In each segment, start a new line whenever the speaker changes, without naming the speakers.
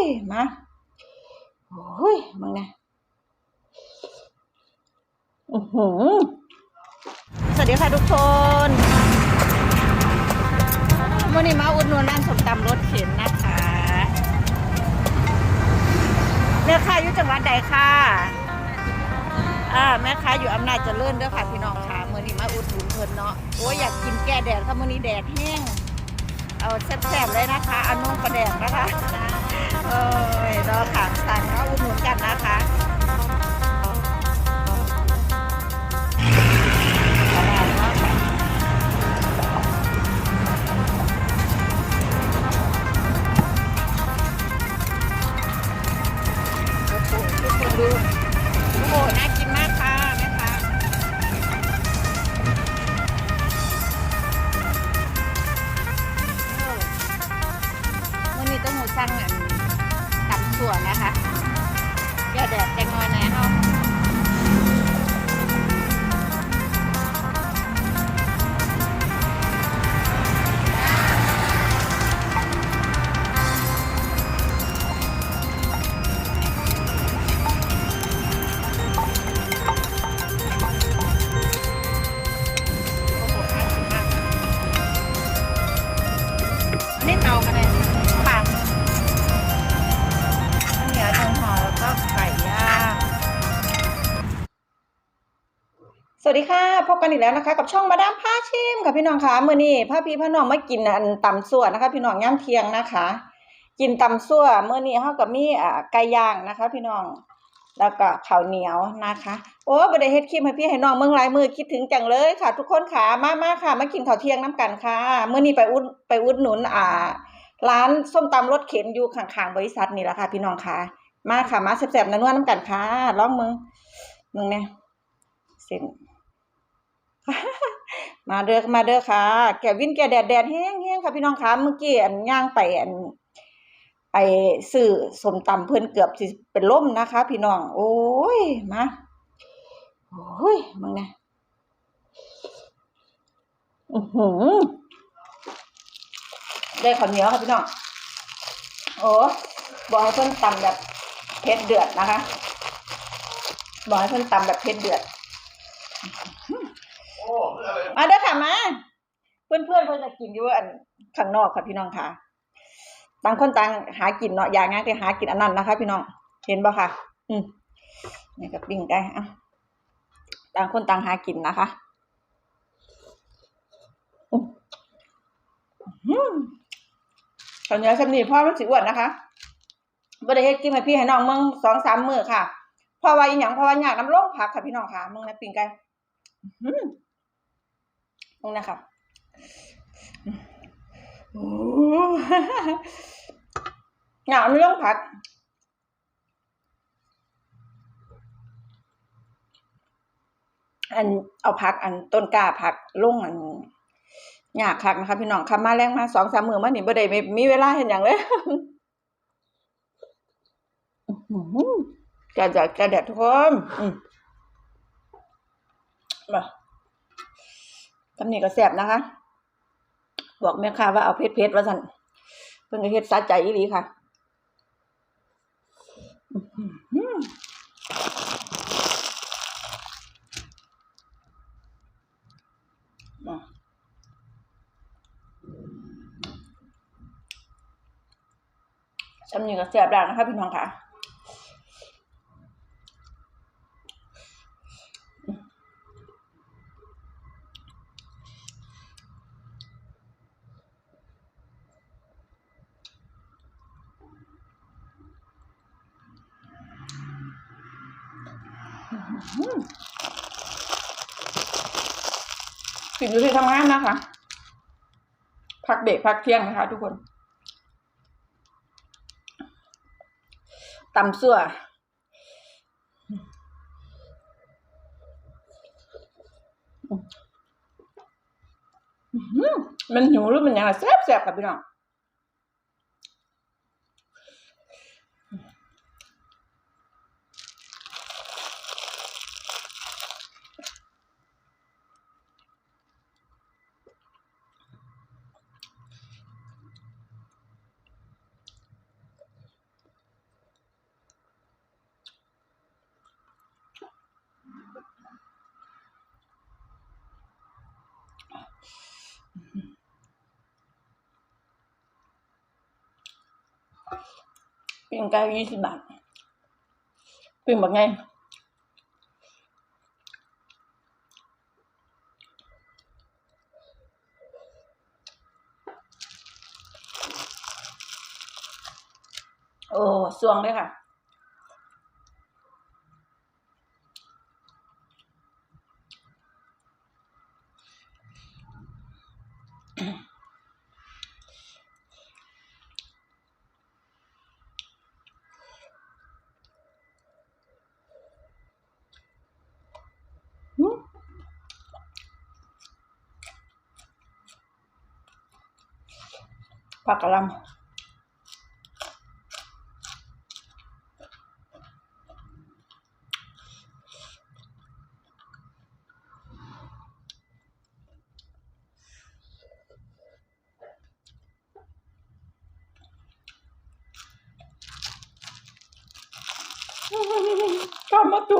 ยมาโอ้ยมึงนี่ยอือหือสวัสดีค่ะทุกคน วันนี้มาอุดหนุนร้านสมตำรถเข็นนะคะแม่ค้าอยู่จังหวัดใดค่ะอ่าแม่ค้าอยู่อำนาจเจริญเด้อค่ะพี่น้องค่ะมื่อนี้มาอุดหนุนเพิ่นเนาะโอ้ยอยากกินแก้แดดค่ะมื่อนี้แดดแห้ง เอาแซ่บๆเลยนะคะเอานุ่มประแดงนะคะ เอ้ยรอค่ะสั่งมาอุดหนุนกันนะคะตลาดมากค่ะโอ้โหทุกคนดูโอ้โหน่ากินมากค่ะแม่ค้ามื่อนี้ต้องหมูสั่งอัน วนะคะเดี๋ยวแดดแตงอยแน่เฮา สวัสดีค่ะ พบกันอีกแล้วนะคะ กับช่องมาดามผ้าชิมค่ะพี่น้องคะมื้อนี้พาพี่พาน้องมากินอันตำซั่วนนะคะ พี่น้องย่ำเทียงนะคะ กินตำซั่วมื้อนี้เฮาก็มีอ่าไก่ย่างนะคะ พี่น้องแล้วก็ข้าวเหนียวนะคะ โอ้บ่ไดเฮ็ดคลิปให้พี่ให้น้องเมืองลายมือคิดถึงจังเลยค่ะ ทุกคนค่ะมามาค่ะ มากินข้าวเที่ยงน้ำกันค่ะมื้อนี้ไปอุดไปอุดหนุนอ่า ร้านส้มตำรถเข็นอยู่ข้างๆบริษัทนี่แหละค่ะ พี่น้องค่ะ มาค่ะมาแซ่บๆนัวๆน้ำกันค่ะลองมึงมึงเนี่ย เส้นมาเด้อมาเด้อค่ะ แกวินแกแดดแดดแห้งแห้งค่ะพี่น้องคะเมื่อกี้อันย่างไปอันไปซื้อสมตำเพิ่นเกือบสิเป็นล่มนะคะ พี่น้อง โอ้ยมาโอ้ยมึงเนี่ยอือหือได้ข้าวเหนียวค่ะพี่น้องโอ้บอกให้เพิ่นตำแบบเผ็ดเดือดนะคะ บอกให้เพิ่นตำแบบเผ็ดเดือด
โอ้เพื่ออะไร
มาเด้อค่ะมาเพื่อนเพื่อนเพื่อนจะกินอยู่อันข้างนอกค่ะพี่น้องค่ะต่างคนต่างหากินเนาะอย่างงั้นก็หากินอันนั้นนะคะ พี่น้องเห็นบ่ค่ะ อืมนี่ก็ปิ้งได้อะต่างคนต่างหากินนะคะอืมข้าวเหนียวสำนีพ่อมันสิอ้วนนะคะบ่ได้เฮ็ดกินให้พี่ให้น้องเมืองสองสามมือค่ะพราะว่าอีหยังพราะว่าอยากน้ำลงผักค่ะพี่น้องค่ะมึงนะปิ้งไก่ อื้อหือตรงนะครับโอ้หนาวไม่ต้องผักอันเอาผักอันต้นกล้าผักลงอันยากคักนะคะพี่น้องคำมาแรงมาสองสามมือมานี่บ่ได้มีมีเวลาเห็นอย่างเลยอื้อหือกระจัดกระเด็ดทุกคนอืมมา ตำหนิก็แซ่บนะคะ บอกแม่ค้าว่าเอาเผ็ดๆว่าสันเพิ่นก็เฮ็ดสะใจอีหลีค่ะอื้อหือมาตำหนิก็แซ่บแล้วนะคะพี่น้องค่ะ กินอยู่ที่ทำงานนะคะ พักเบรกพักเที่ยงนะคะ ทุกคนตำซั่วอื้อมันหิวหรือมันยังไงแซ่บแซ่บค่ะพี่น้อง ปิ้งไก่ยี่สิบบาทปิ้งแบบไงโอ้สวงเลยค่ะ ผัก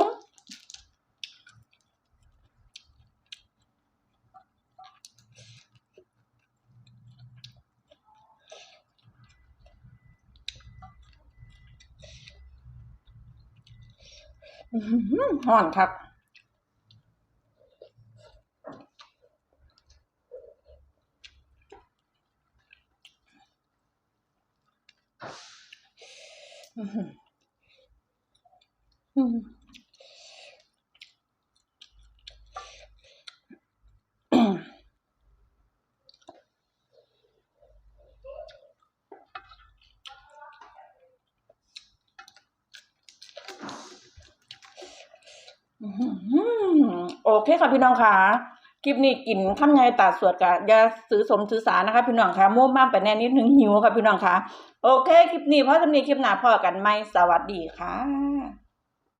ก ห่อบมานครับออื้อหืออื้อหือ โอเคค่ะพี่น้องค่ะ คลิปนี้กินข้ามไงตาสวดกะอย่าซื้อสมซื้อสานะคะ พี่น้องค่ะมั่วมากไปแน่นิดนึงหิวค่ะพี่น้องค่ะ โอเค คลิปนี้เพราะจะมีคลิปหน้าพ่อกันไหมสวัสดีค่ะ